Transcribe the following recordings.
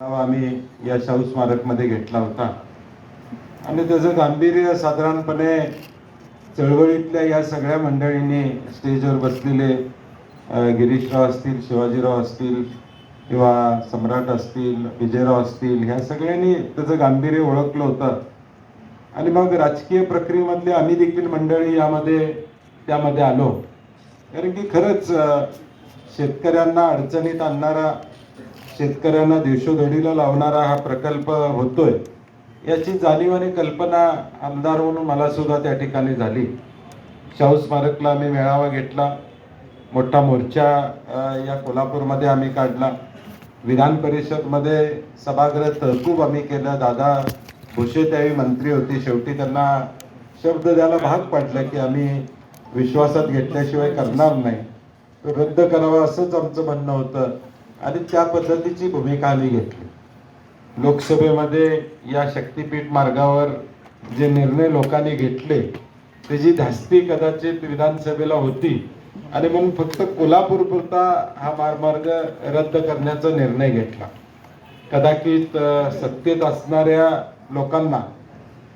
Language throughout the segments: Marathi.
आम्ही या शाहू स्मारकमध्ये घेतला होता. आणि त्याचं गांभीर्य साधारणपणे चळवळीतल्या या सगळ्या मंडळींनी स्टेजवर बसलेले गिरीशराव असतील शिवाजीराव असतील किंवा सम्राट असतील विजयराव असतील ह्या सगळ्यांनी त्याचं गांभीर्य ओळखलं होतं. आणि मग राजकीय प्रक्रियेमधले आम्ही देखील मंडळी यामध्ये त्यामध्ये आलो. कारण की खरंच शेतकऱ्यांना अडचणीत आणणारा शेतकऱ्यांना दिवशोधडीला लावणारा हा प्रकल्प होतोय याची जाणीव आणि कल्पना आमदार म्हणून मला सुद्धा त्या ठिकाणी झाली. शाहू स्मारकला आम्ही मेळावा घेतला मोठा मोर्चा या कोल्हापूरमध्ये आम्ही काढला. विधान परिषदमध्ये सभागृह तहकूब आम्ही केलं. दादा भुसे त्यावेळी मंत्री होती. शेवटी त्यांना शब्द द्यायला भाग पाडला की आम्ही विश्वासात घेतल्याशिवाय करणार नाही. रद्द करावा असंच आमचं म्हणणं होतं. आणि त्या पद्धतीची भूमिका आम्ही घेतली. लोकसभेमध्ये या शक्तीपीठ मार्गावर जे निर्णय लोकांनी घेतले त्याची धास्ती कदाचित विधानसभेला होती आणि म्हणून फक्त कोल्हापूरपुरता हा मार्ग रद्द करण्याचा निर्णय घेतला. कदाचित सत्तेत असणाऱ्या लोकांना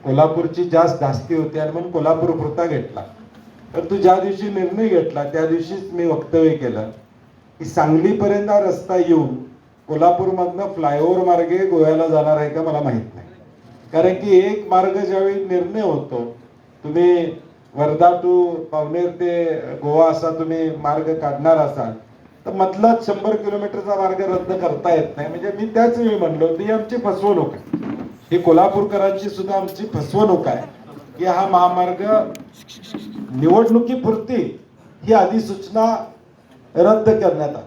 कोल्हापूरची जास्त धास्ती होती आणि म्हणून कोल्हापूरपुरता घेतला. तर तू ज्या दिवशी निर्णय घेतला त्या दिवशीच मी वक्तव्य केलं. की सांगलीपर्यंत हा रस्ता येऊन कोल्हापूरमधनं फ्लायओव्हर मार्गे गोव्याला जाणार आहे का मला माहीत नाही. कारण की एक मार्ग ज्यावेळी निर्णय होतो तुम्ही वर्धा टू पावनेर ते गोवा असा तुम्ही मार्ग काढणार असाल तर मधलाच शंभर किलोमीटरचा मार्ग रद्द करता येत नाही. म्हणजे मी त्याच वेळी म्हणलो होतो ही आमची फसवणूक आहे. ही कोल्हापूरकरांची सुद्धा आमची फसवणूक आहे की हा महामार्ग निवडणुकीपुरती ही अधिसूचना रद्द करण्यात आली.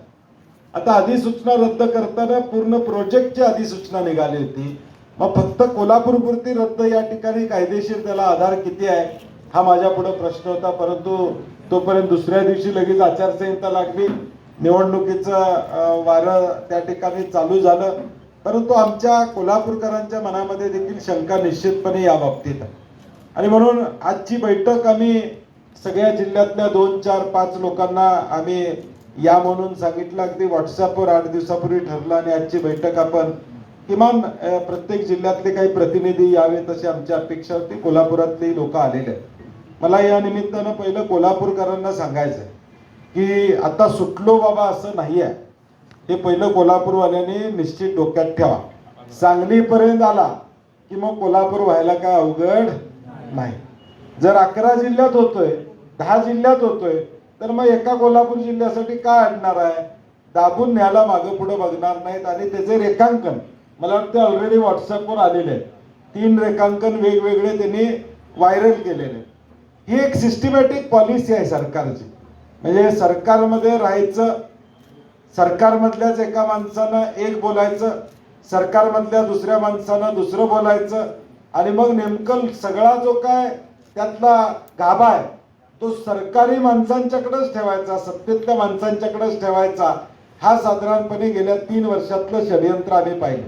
आता अधिसूचना रद्द करताना पूर्ण प्रोजेक्टची अधिसूचना निघाली होती. मग फक्त कोल्हापूरपुरती रद्द या ठिकाणी कायदेशीर त्याला आधार किती आहे हा माझ्या पुढे प्रश्न होता. परंतु तोपर्यंत दुसऱ्या दिवशी लगेच आचारसंहिता लागली. निवडणुकीचं वारं त्या ठिकाणी चालू झालं. परंतु आमच्या कोल्हापूरकरांच्या मनामध्ये देखील शंका निश्चितपणे या बाबतीत आणि म्हणून आजची बैठक आम्ही सगळ्या जिल्ह्यातल्या दोन चार पाच लोकांना आम्ही या म्हणून सांगितलं अगदी व्हॉट्सअपवर आठ दिवसापूर्वी ठरलं आणि आजची बैठक आपण किमान प्रत्येक जिल्ह्यातले काही प्रतिनिधी यावेत अशी आमची अपेक्षा होती. कोल्हापुरातली लोक आलेले मला या निमित्तानं पहिलं कोल्हापूरकरांना सांगायचं आहे की आता सुटलो बाबा असं नाही आहे हे पहिलं कोल्हापूरवाल्यांनी निश्चित डोक्यात ठेवा. सांगलीपर्यंत आला की मग कोल्हापूर व्हायला काय अवघड नाही. जर अकरा जिल्ह्यात होतोय दहा जिल्ह्यात होतोय तर मग एका कोल्हापूर जिल्ह्यासाठी काय आणणार आहे? दाबून न्यायला मागं पुढे बघणार नाहीत आणि त्याचे रेखांकन मला वाटतं ऑलरेडी व्हॉट्सअपवर आलेले आहेत. तीन रेखांकन वेगवेगळे त्यांनी व्हायरल केलेले ही एक सिस्टमॅटिक पॉलिसी आहे सरकारची. म्हणजे सरकारमध्ये राहायचं सरकारमधल्याच एका माणसानं एक बोलायचं सरकारमधल्या दुसऱ्या माणसानं दुसरं बोलायचं आणि मग नेमकं सगळा जो काय त्यातला गाभा आहे. तो सरकारी माणसांच्याकडेच ठेवायचा सत्तेतल्या माणसांच्याकडेच ठेवायचा हा साधारणपणे गेल्या तीन वर्षातलं षडयंत्र आम्ही पाहिलं.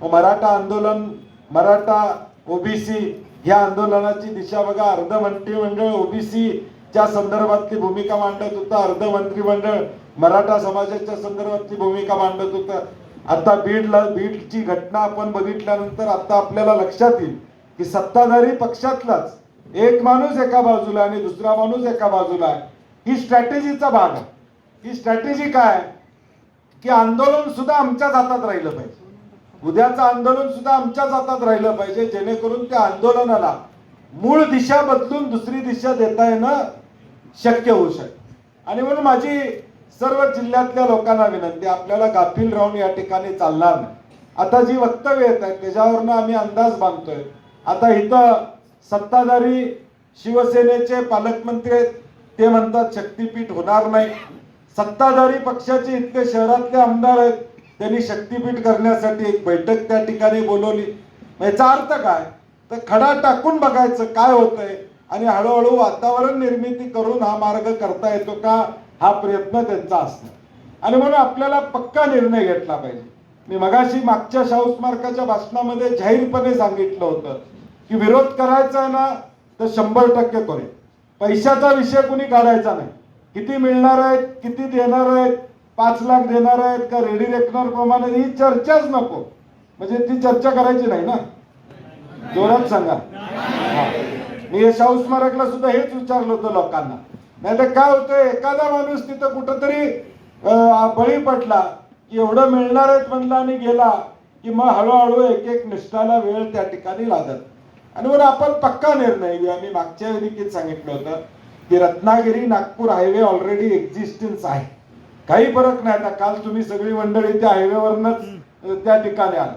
मग मराठा आंदोलन मराठा ओबीसी ह्या आंदोलनाची दिशा बघा. अर्ध मंत्रिमंडळ ओबीसीच्या संदर्भातली भूमिका मांडत होतं. अर्ध मंत्रिमंडळ मराठा समाजाच्या संदर्भातली भूमिका मांडत होतं. आता बीडला बीडची घटना आपण बघितल्यानंतर आता आपल्याला लक्षात येईल की सत्ताधारी पक्षातलाच एक माणूस एका बाजूला आणि दुसरा माणूस एका बाजूला आहे. ही स्ट्रॅटेजीचा भाग आहे. ही स्ट्रॅटेजी काय? आहे? की आंदोलन सुद्धा आमच्याच हातात राहिलं पाहिजे. उद्याचं आंदोलन सुद्धा आमच्याच हातात राहिलं पाहिजे जेणेकरून त्या आंदोलनाला मूळ दिशा बदलून दुसरी दिशा देता येणं शक्य होऊ शकते. आणि म्हणून माझी सर्व जिल्ह्यातल्या लोकांना विनंती आपल्याला गाफील राहून या ठिकाणी चालणार नाही. आता जी वक्तव्य येत आहेत त्याच्यावरनं आम्ही अंदाज बांधतोय. आता इथं सत्ताधारी शिवसेनेचे पालकमंत्री आहेत. ते म्हणतात शक्तीपीठ होणार नाही. सत्ताधारी पक्षाचे इतके शहरातले आमदार आहेत. त्यांनी शक्तीपीठ करण्यासाठी एक बैठक त्या ठिकाणी बोलवली. याचा अर्थ काय? तर खडा टाकून बघायचं काय होतंय आणि हळूहळू वातावरण निर्मिती करून हा मार्ग करता येतो का? हा प्रयत्न त्यांचा असतो. आणि म्हणून आपल्याला पक्का निर्णय घेतला पाहिजे. मी मगाशी मागच्या शाहू स्मारकाच्या भाषणामध्ये जाहीरपणे सांगितलं होतं. की विरोध करायचा आहे ना तर शंभर टक्के करेल पैशाचा विषय कुणी काढायचा नाही. किती मिळणार आहेत किती देणार आहेत पाच लाख देणार आहेत का रेडी रेकनर प्रमाणे ही चर्चाच नको. म्हणजे ती चर्चा करायची नाही ना. जोरात सांगा. मी हे शाहू स्मारकला सुद्धा हेच विचारलं होतं लोकांना. नाही तर काय होतं एखादा माणूस तिथं कुठंतरी बळी पडला की एवढं मिळणार आहेत म्हणला आणि गेला की मग हळूहळू एक एक निष्ठाला वेळ त्या ठिकाणी लागत आणि बरं आपण पक्का निर्णय घेऊ आम्ही मागच्या वेळी सांगितलं होतं की Ratnagiri Nagpur highway already existence आहे. काही फरक नाही. आता काल तुम्ही सगळी मंडळी त्या हायवेवरनच त्या ठिकाणी आल.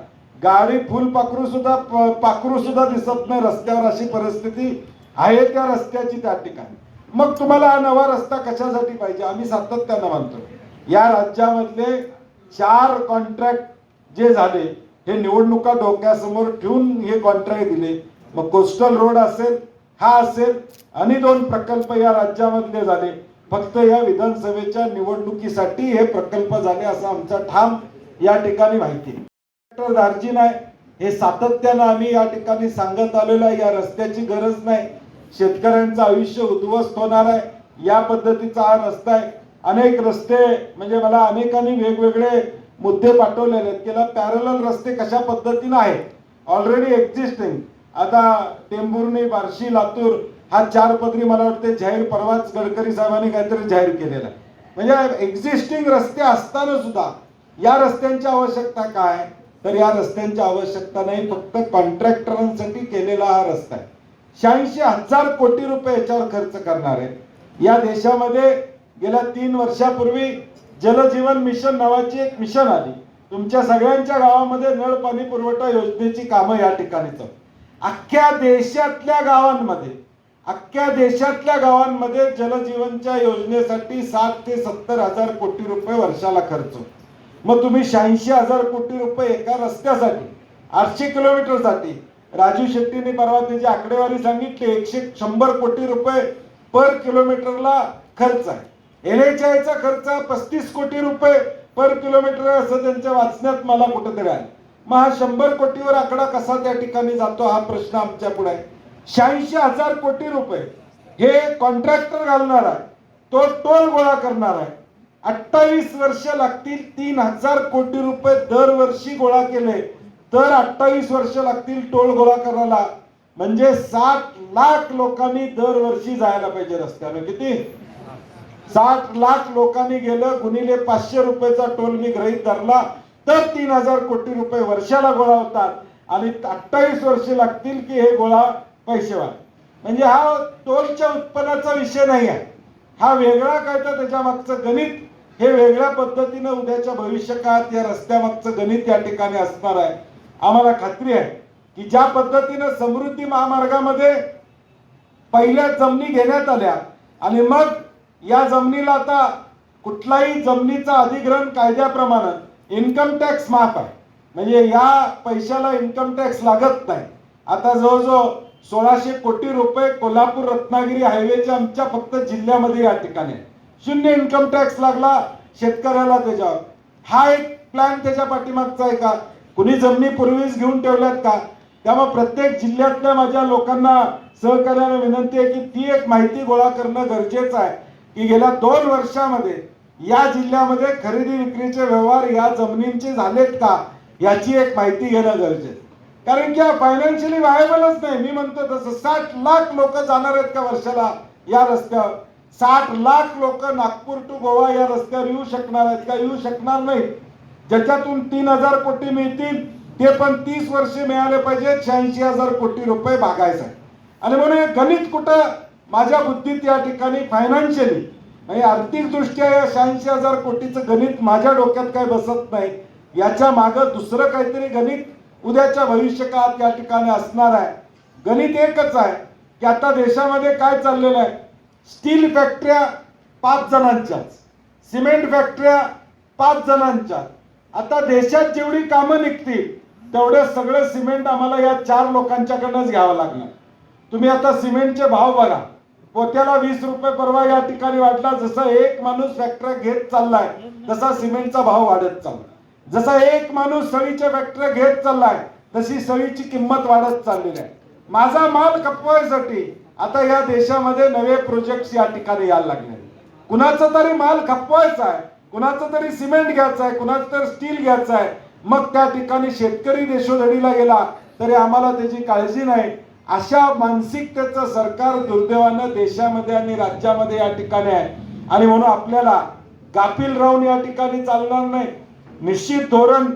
गाडी फुल पाखरू सुद्धा पाखरू सुद्धा दिसत नाही. रस्त्यावर अशी परिस्थिती आहे त्या रस्त्याची त्या ठिकाणी. मग तुम्हाला हा नवा रस्ता कशासाठी पाहिजे? आम्ही सातत्यानं मानतो या राज्यामधले चार कॉन्ट्रॅक्ट जे झाले हे निवडणुका डोक्यासमोर ठेवून हे कॉन्ट्रॅक्ट दिले. मग कोस्टल रोड असेल हा असेल आणि दोन प्रकल्प या राज्यामधले झाले. फक्त या विधानसभेच्या निवडणुकीसाठी हे प्रकल्प झाले असा आमचा ठाम या ठिकाणी माहिती. डॉक्टर दार्जिन आहे हे सातत्यानं आम्ही या ठिकाणी सांगत आलेलो आहे या रस्त्याची गरज नाही. शेतकऱ्यांचं आयुष्य उद्ध्वस्त होणार आहे या पद्धतीचा हा रस्ता आहे. अनेक रस्ते म्हणजे मला अनेकांनी वेगवेगळे मुद्दे पाठवलेले आहेत. की पॅरल रस्ते कशा पद्धतीनं आहेत? ऑलरेडी एक्झिस्टिंग आता टेंभुर्णी बार्शी लातूर हा चार पदरी मला वाटते जाहीर परवाच गडकरी साहेबांनी काहीतरी जाहीर केलेला म्हणजे एक्झिस्टिंग रस्ते असताना सुद्धा या रस्त्यांची आवश्यकता काय? तर या रस्त्यांची आवश्यकता नाही फक्त कॉन्ट्रॅक्टरांसाठी केलेला हा रस्ता आहे. शहाऐंशी हजार कोटी रुपये याच्यावर खर्च करणार आहे. या देशामध्ये गेल्या तीन वर्षापूर्वी जलजीवन मिशन नावाची एक मिशन आली. तुमच्या सगळ्यांच्या गावामध्ये नळ पाणी पुरवठा योजनेची कामं या ठिकाणी चालू अख्ख्या देशातल्या गावांमध्ये अख्ख्या देशातल्या गावांमध्ये जलजीवनच्या योजनेसाठी साठ ते सत्तर हजार कोटी रुपये वर्षाला खर्च मग तुम्ही शहाऐंशी हजार कोटी रुपये एका रस्त्यासाठी आठशे किलोमीटरसाठी राजू शेट्टीने परवा त्याची आकडेवारी सांगितली एकशे शंभर कोटी रुपये पर किलोमीटरला खर्च आहे. एन एच आयचा खर्च पस्तीस कोटी रुपये पर किलोमीटर असं त्यांच्या वाचण्यात मला कुठंतरी आहे मग हा शंभर कोटीवर आकडा कसा त्या ठिकाणी जातो हा प्रश्न आमच्या पुढे आहे. शहाऐंशी हजार कोटी रुपये हे कॉन्ट्रॅक्टर घालणार आहे. तो टोल गोळा करणार आहे. अठ्ठावीस वर्ष लागतील तीन हजार कोटी रुपये दरवर्षी गोळा केले. तर अठ्ठावीस वर्ष लागतील टोल गोळा करायला. म्हणजे साठ लाख लोकांनी दरवर्षी जायला पाहिजे रस्त्यानं. किती? साठ लाख लोकांनी गेलं गुणिले पाचशे रुपयाचा टोल मी गृहीत धरला. तर तीन हजार कोटी रुपये वर्षाला गोळा होतात आणि अठ्ठावीस वर्ष लागतील की हे गोळा पैसे म्हणजे हा टोलच्या उत्पन्नाचा विषय नाही आहे. हा वेगळा काय तर त्याच्या मागचं गणित हे वेगळ्या पद्धतीनं उद्याच्या भविष्यकाळात या रस्त्यामागचं गणित या ठिकाणी असणार आहे. आम्हाला खात्री आहे की ज्या पद्धतीनं समृद्धी महामार्गामध्ये पहिल्या जमिनी घेण्यात आल्या आणि मग या जमिनीला आता कुठलाही जमिनीचा अधिग्रहण कायद्याप्रमाणे इन्कम टॅक्स माफ आहे. म्हणजे या पैशाला इन्कम टॅक्स लागत नाही. आता जवळजवळ सोळाशे कोटी रुपये कोल्हापूर रत्नागिरी हायवेच्या आमच्या फक्त जिल्ह्यामध्ये या ठिकाणी शून्य इन्कम टॅक्स लागला शेतकऱ्याला त्याच्यावर. हा एक प्लॅन त्याच्या पाठीमागचा आहे का? कुणी जमिनी पूर्वीच घेऊन ठेवल्यात का? त्यामुळे प्रत्येक जिल्ह्यातल्या माझ्या लोकांना सहकार्याने विनंती आहे की ती एक माहिती गोळा करणं गरजेचं आहे. की गेल्या दोन वर्षामध्ये या जिल्ह्यामध्ये खरेदी विक्रीचे व्यवहार या जमिनींचे झालेत का याची एक माहिती घेणं गरजेचं कारण की फायनान्शियली व्हायबलच नाही. मी म्हणतो तसं साठ लाख लोक जाणार आहेत का वर्षाला या रस्त्यावर? साठ लाख लोक नागपूर टू गोवा या रस्त्यावर येऊ शकणार आहेत का? येऊ शकणार नाहीत. ज्याच्यातून तीन हजार कोटी मिळतील ते पण तीस वर्षे मिळाले पाहिजे. शहाऐंशी हजार कोटी रुपये भागायचं आहे. आणि म्हणून हे गणित कुठं? माझ्या बुद्धीत या ठिकाणी फायनान्शियली म्हणजे आर्थिक दृष्ट्या या शहाऐंशी हजार कोटीचं गणित माझ्या डोक्यात काय बसत नाही याच्या मागं दुसरं काहीतरी गणित उद्याच्या भविष्यकाळात या ठिकाणी असणार आहे. गणित एकच आहे की आता देशामध्ये काय चाललेलं आहे? स्टील फॅक्टऱ्या पाच जणांच्याच सिमेंट फॅक्टऱ्या पाच जणांच्या. आता देशात जेवढी कामं निघतील तेवढं सगळं सिमेंट आम्हाला या चार लोकांच्याकडनंच घ्यावं लागणार. तुम्ही आता सिमेंटचे भाव बघा. पोत्याला वीस रुपये परवा या ठिकाणी वाढला जसा एक माणूस फॅक्टरी घेत चाललाय तसा सिमेंटचा भाव वाढत चालला जसा एक माणूस सळीच्या फॅक्टरी घेत चाललाय तशी सळीची किंमत वाढत चाललेली आहे. माझा माल खपवायसाठी आता या देशामध्ये नवे प्रोजेक्ट या ठिकाणी यायला लागले. कुणाचा तरी माल खपवायचा आहे कुणाचं तरी सिमेंट घ्यायचं आहे कुणाचं तरी स्टील घ्यायचं आहे. मग त्या ठिकाणी शेतकरी देशोधडीला गेला तरी आम्हाला त्याची काळजी नाही. अशा मानसिकतेचं सरकार दुर्दैवानं देशामध्ये आणि राज्यामध्ये या ठिकाणी आहे. आणि म्हणून आपल्याला गाफील राहून या ठिकाणी चालणार नाही. निश्चित धोरण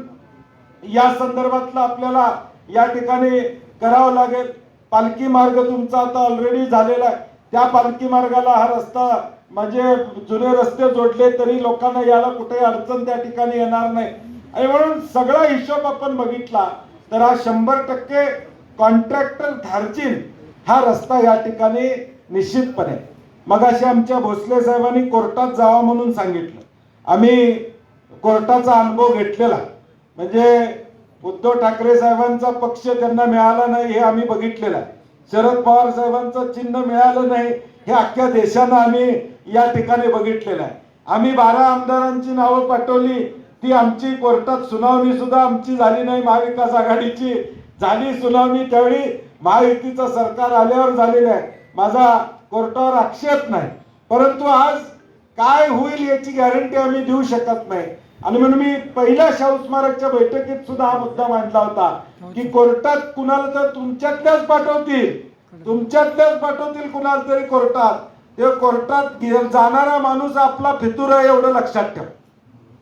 या संदर्भातलं आपल्याला या ठिकाणी करावं लागेल. पालखी मार्ग तुमचा आता ऑलरेडी झालेला आहे. त्या पालखी मार्गाला हा रस्ता म्हणजे जुने रस्ते जोडले तरी लोकांना याला कुठेही अडचण त्या ठिकाणी येणार नाही. आणि म्हणून सगळा हिशोब आपण बघितला तर हा शंभर टक्के कॉन्ट्रॅक्टर धारचीन हा रस्ता या ठिकाणी निश्चितपणे. मग अशी आमच्या भोसले साहेबांनी कोर्टात जावा म्हणून सांगितलं. आम्ही कोर्टाचा अनुभव घेतलेला. म्हणजे उद्धव ठाकरे साहेबांचा पक्ष त्यांना मिळाला नाही हे आम्ही बघितलेलं. आहे शरद पवार साहेबांचं चिन्ह मिळालं नाही हे अख्ख्या देशानं आम्ही या ठिकाणी बघितलेलं आहे. आम्ही बारा आमदारांची नावं पाठवली. ती आमची कोर्टात सुनावणी सुद्धा आमची झाली नाही महाविकास आघाडीची. झाली सुनावणी त्यावेळी महायुतीचं सरकार आल्यावर झालेलं आहे. माझा कोर्टावर आक्षेप नाही. परंतु आज काय होईल याची गॅरंटी आम्ही देऊ शकत नाही. आणि म्हणून मी पहिल्या शाहू स्मारकच्या बैठकीत सुद्धा हा मुद्दा मांडला होता की कोर्टात कुणाला तर तुमच्यातल्याच पाठवतील. तुमच्यातल्याच पाठवतील कुणाला तरी कोर्टात. ते कोर्टात जाणारा माणूस आपला फितूर आहे एवढं लक्षात ठेव.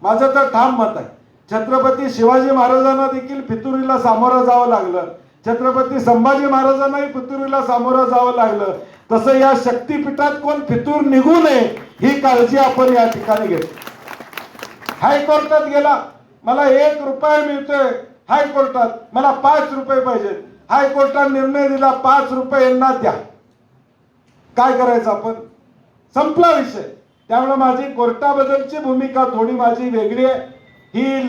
माझं तर ठाम मत आहे. छत्रपती शिवाजी महाराजांना देखील फितुरीला सामोरं जावं लागलं. छत्रपती संभाजी महाराजांनाही फितुरीला सामोरं जावं लागलं. तसं या शक्तीपीठात कोण फितूर निघू नये ही काळजी आपण या ठिकाणी घेतो. हायकोर्टात गेला. मला एक रुपया मिळतोय हायकोर्टात. मला पाच रुपये पाहिजेत. हायकोर्टात निर्णय दिला पाच रुपये यांना द्या. काय करायचं आपण? संपला विषय. त्यामुळे माझी कोर्टाबद्दलची भूमिका थोडी माझी वेगळी आहे. ही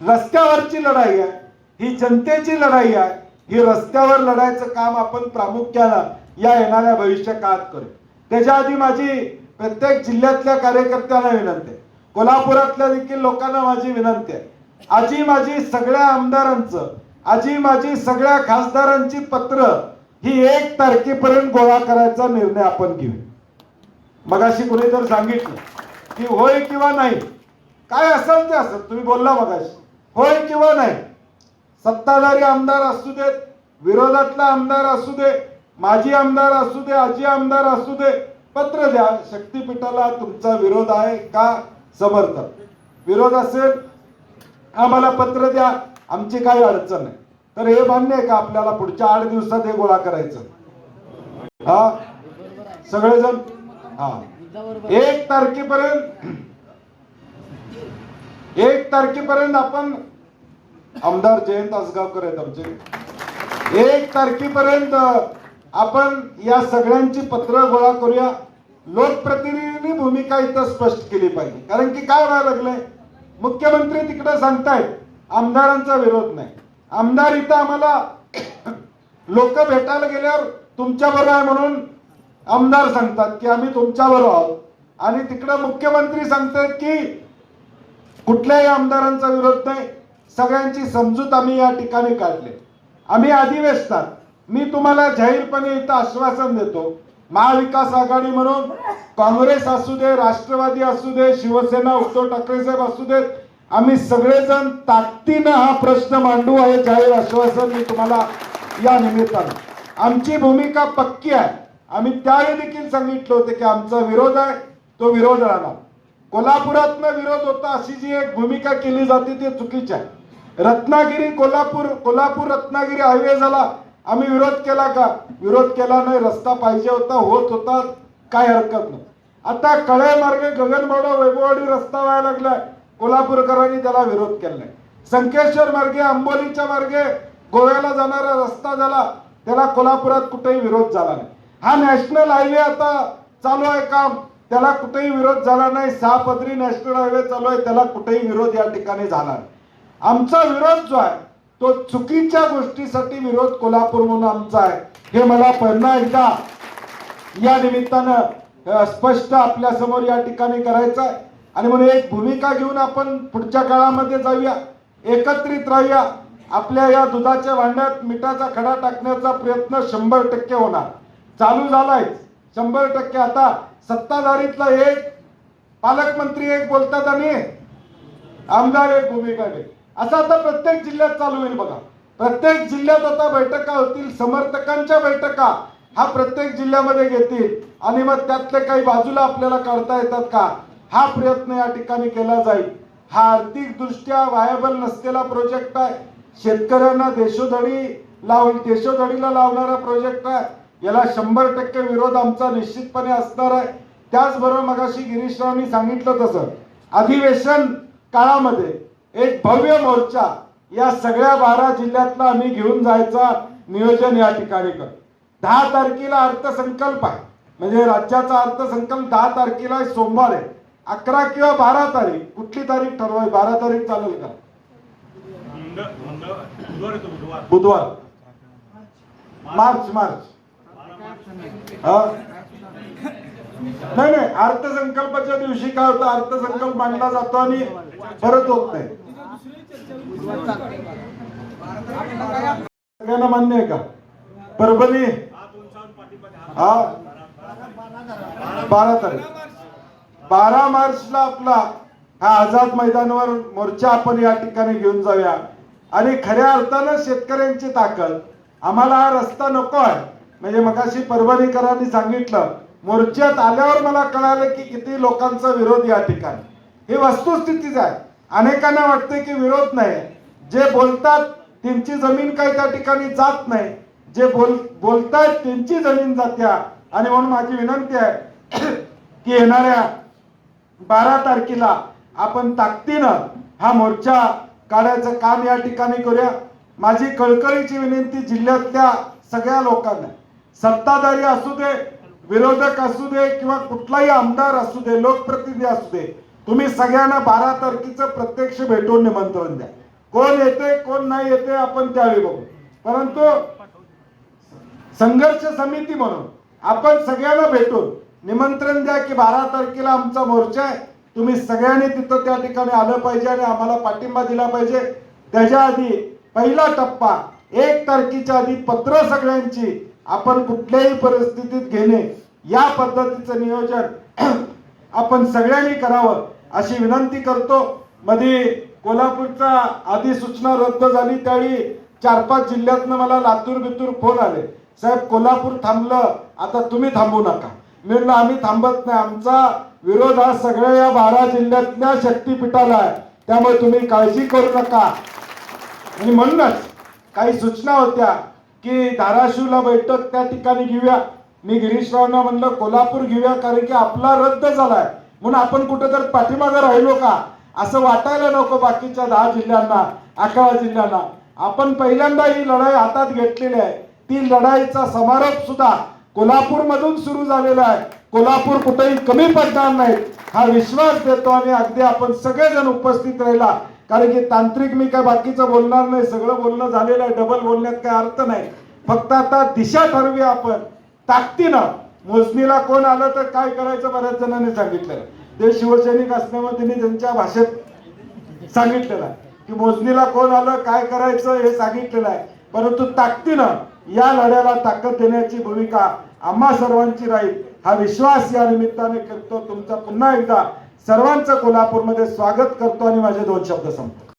रस्त्यावरची लढाई आहे ही जनतेची लढाई आहे ही रस्त्यावर लढायचं काम आपण प्रामुख्यानं या येणाऱ्या भविष्य काळात करू. त्याच्या आधी माझी प्रत्येक जिल्ह्यातल्या कार्यकर्त्यांना विनंती आहे. कोल्हापुरातल्या देखील लोकांना माझी विनंती आहे. आजी माझी सगळ्या आमदारांचं आजी माझी सगळ्या खासदारांची पत्र ही एक तारखेपर्यंत गोळा करायचा निर्णय आपण घेऊ. मगाशी कुणी तर सांगितलं की होय किंवा नाही. काय असेल ते असेल. तुम्ही बोलला मगाशी. होय किंवा नाही. सत्ताधारी आमदार असू देत विरोधातला आमदार असू दे माजी आमदार असू दे आजी आमदार असू दे पत्र द्या. शक्तीपीठाला तुमचा विरोध आहे का? समर्थन विरोध असेल आम्हाला पत्र द्या. आमची काही अडचण नाही. तर हे मान्य आहे का आपल्याला पुढच्या आठ दिवसात हे गोळा करायचं? हा? सगळेजण? हा. एक तारखेपर्यंत एक तारखेपर्यंत आपण आमदार जयंत आसगावकर आहेत आमचे. एक तारखेपर्यंत आपण या सगळ्यांची पत्र गोळा करूया. लोकप्रतिनिधींनी भूमिका इथं स्पष्ट केली पाहिजे. कारण की काय व्हायला लागलंय? मुख्यमंत्री तिकडे सांगतायत आमदारांचा विरोध नाही. आमदार इथं आम्हाला लोक भेटायला गेल्यावर तुमच्या बरोबर आहे म्हणून आमदार सांगतात की आम्ही तुमच्या बरोबर आहोत. आणि तिकडं मुख्यमंत्री सांगतात की कुठल्याही आमदारांचा विरोध नाही. सगळ्यांची समजूत आम्ही या ठिकाणी काढले. आम्ही अधिवेशनात मी तुम्हाला जाहीरपणे इथं आश्वासन देतो महाविकास आघाडी म्हणून काँग्रेस असू दे राष्ट्रवादी असू दे शिवसेना उद्धव ठाकरे साहेब असू देत आम्ही सगळेजण ताकदीनं हा प्रश्न मांडू आहे जाहीर आश्वासन मी तुम्हाला या निमित्तानं. आमची भूमिका पक्की आहे. आम्ही त्यावेळी देखील सांगितलं होतं की आमचा विरोध आहे तो विरोध राहणार. कोल्हापुरातनं विरोध होता अशी जी एक भूमिका केली जाते ती चुकीची आहे. रत्नागिरी कोल्हापूर कोल्हापूर रत्नागिरी हायवे झाला आम्ही विरोध केला का? विरोध केला नाही रस्ता पाहिजे होता होत होता काय हरकत नाही. आता कळे मार्गे गगनबावडा वैभववाडी रस्ता व्हायला लागलाय. कोल्हापूरकरांनी त्याला विरोध केलाय संकेश्वर मार्गे आंबोलीच्या मार्गे गोव्याला जाणारा रस्ता झाला. त्याला कोल्हापुरात कुठेही विरोध झाला नाही. हा नॅशनल हायवे आता चालू आहे काम. त्याला कुठेही विरोध झाला नाही. सहा पदरी नॅशनल हायवे चालू आहे. त्याला कुठेही विरोध या ठिकाणी झाला नाही. आमचा विरोध जो आहे तो चुकीच्या गोष्टीसाठी विरोध कोल्हापूर म्हणून आमचा आहे. हे मला पुन्हा एकदा या निमित्तानं स्पष्ट आपल्यासमोर या ठिकाणी करायचं आहे. आणि म्हणून एक भूमिका घेऊन आपण पुढच्या काळामध्ये जाऊया. एकत्रित राहूया. आपल्या या दुधाच्या भांड्यात मिठाचा खडा टाकण्याचा प्रयत्न शंभर टक्के होणार. चालू झालाय. शंभर टक्के आता सत्ताधारीतला एक पालकमंत्री एक बोलतात आणि आमदार एक भूमिका घे असं आता प्रत्येक जिल्ह्यात चालू होईल बघा. प्रत्येक जिल्ह्यात आता बैठका होतील समर्थकांच्या बैठका हा प्रत्येक जिल्ह्यामध्ये घेतील. आणि मग त्यातले काही बाजूला आपल्याला काढता येतात का? हा प्रयत्न या ठिकाणी केला जाईल. हा आर्थिकदृष्ट्या व्हायबल नसलेला प्रोजेक्ट आहे. शेतकऱ्यांना देशोधडी लाव देशोधडीला लावणारा प्रोजेक्ट आहे. याला शंभर टक्के विरोध आमचा निश्चितपणे असणार आहे. त्याचबरोबर मगाशी गिरीशरावांनी सांगितलं तसं. अधिवेशन काळामध्ये एक भव्य मोर्चा या सगळ्या बारा जिल्ह्यातला आम्ही घेऊन जायचा नियोजन या ठिकाणी कर दहा तारखेला अर्थसंकल्प आहे. म्हणजे राज्याचा अर्थसंकल्प दहा तारखेला सोमवार आहे. अकरा किंवा बारा तारीख कुठली तारीख ठरवाय बारा तारीख चालेल का? बुधवार. मार्च मार्च. हा? नाही नाही अर्थसंकल्पाच्या दिवशी काय होतं? अर्थसंकल्प मांडला जातो आणि परत होत नाही. सगळ्यांना मान्य आहे का? परभणी? हा हा? बारा तारीख. बारा मार्चला आपला हा आझाद मैदानावर मोर्चा आपण या ठिकाणी घेऊन जाऊया. आणि खऱ्या अर्थानं शेतकऱ्यांची ताकद. आम्हाला हा रस्ता नको आहे. म्हणजे मगाशी परभणीकरांनी सांगितलं मोर्चात आल्यावर मला कळालं की किती लोकांचा विरोध या ठिकाणी. ही वस्तुस्थितीच आहे. अनेकांना वाटते की विरोध नाही. जे बोलतात त्यांची जमीन काही त्या ठिकाणी जात नाही. जे बोल बोलतायत त्यांची जमीन जात्या. आणि म्हणून माझी विनंती आहे की येणाऱ्या बारा तारखेला आपण ताकदीनं हा मोर्चा काढायचं काम या ठिकाणी करूया. माझी कळकळीची विनंती जिल्ह्यातल्या सगळ्या लोकांना सत्ताधारी असू दे विरोधक असू दे किंवा कुठलाही आमदार असू दे लोकप्रतिनिधी असू दे तुम्ही सगळ्यांना बारा तारखेचं प्रत्यक्ष भेटून निमंत्रण द्या. कोण येते कोण नाही येते आपण त्यावेळी बघू. परंतु संघर्ष समिती म्हणून आपण सगळ्यांना भेटून निमंत्रण द्या की बारा तारखेला आमचा मोर्चा आहे. तुम्ही सगळ्यांनी तिथं त्या ठिकाणी आलं पाहिजे आणि आम्हाला पाठिंबा दिला पाहिजे. त्याच्या आधी पहिला टप्पा एक तारखेच्या आधी पत्र सगळ्यांची आपण कुठल्याही परिस्थितीत घेणे या पद्धतीचं नियोजन आपण सगळ्यांनी करावं अशी विनंती करतो. मध्ये कोल्हापूरचा अधिसूचना रद्द झाली त्यावेळी चार पाच जिल्ह्यातनं मला लातूर बितूर फोन आले. साहेब कोल्हापूर थांबलं आता तुम्ही थांबू नका. मी म्हणलं आम्ही थांबत नाही. आमचा विरोध हा सगळ्या या बारा जिल्ह्यातल्या शक्तीपीठाला आहे. त्यामुळे तुम्ही काळजी करू नका. आणि म्हणूनच काही सूचना होत्या. की धाराशिवला बैठक त्या ठिकाणी घेऊया. मी गिरीशरावना म्हणलं कोल्हापूर घेऊया कारण की आपला रद्द झालाय. म्हणून आपण कुठं तर पाठीमागं राहिलो का? असं वाटायला नको बाकीच्या दहा जिल्ह्यांना अकरा जिल्ह्यांना. आपण पहिल्यांदा ही लढाई हातात घेतलेली आहे. ती लढाईचा समारोप सुद्धा कोल्हापूर मधून सुरू झालेला आहे. कोल्हापूर कुठेही कमी पडणार नाही हा विश्वास देतो आणि अगदी आपण सगळेजण उपस्थित राहिला. कारण की तांत्रिक मी काय बाकीचं बोलणार नाही सगळं बोलणं झालेलं आहे डबल बोलण्यात काय अर्थ नाही. फक्त आता दिशा ठरवूया आपण. ताकदीनं मोजणीला कोण आलं तर काय करायचं बऱ्याच जणांनी सांगितलं ते शिवसैनिक असल्यामुळे त्यांनी त्यांच्या भाषेत सांगितलेलं आहे. की मोजणीला कोण आलं काय करायचं हे सांगितलेलं आहे. परंतु ताकदीनं या लढ्याला ताकद देण्याची भूमिका आम्हा सर्वांची राहील. हा विश्वास या निमित्ताने करतो. तुमचा पुन्हा एकदा सर्वांचं कोल्हापूरमध्ये स्वागत करतो आणि माझे दोन शब्द संपतो.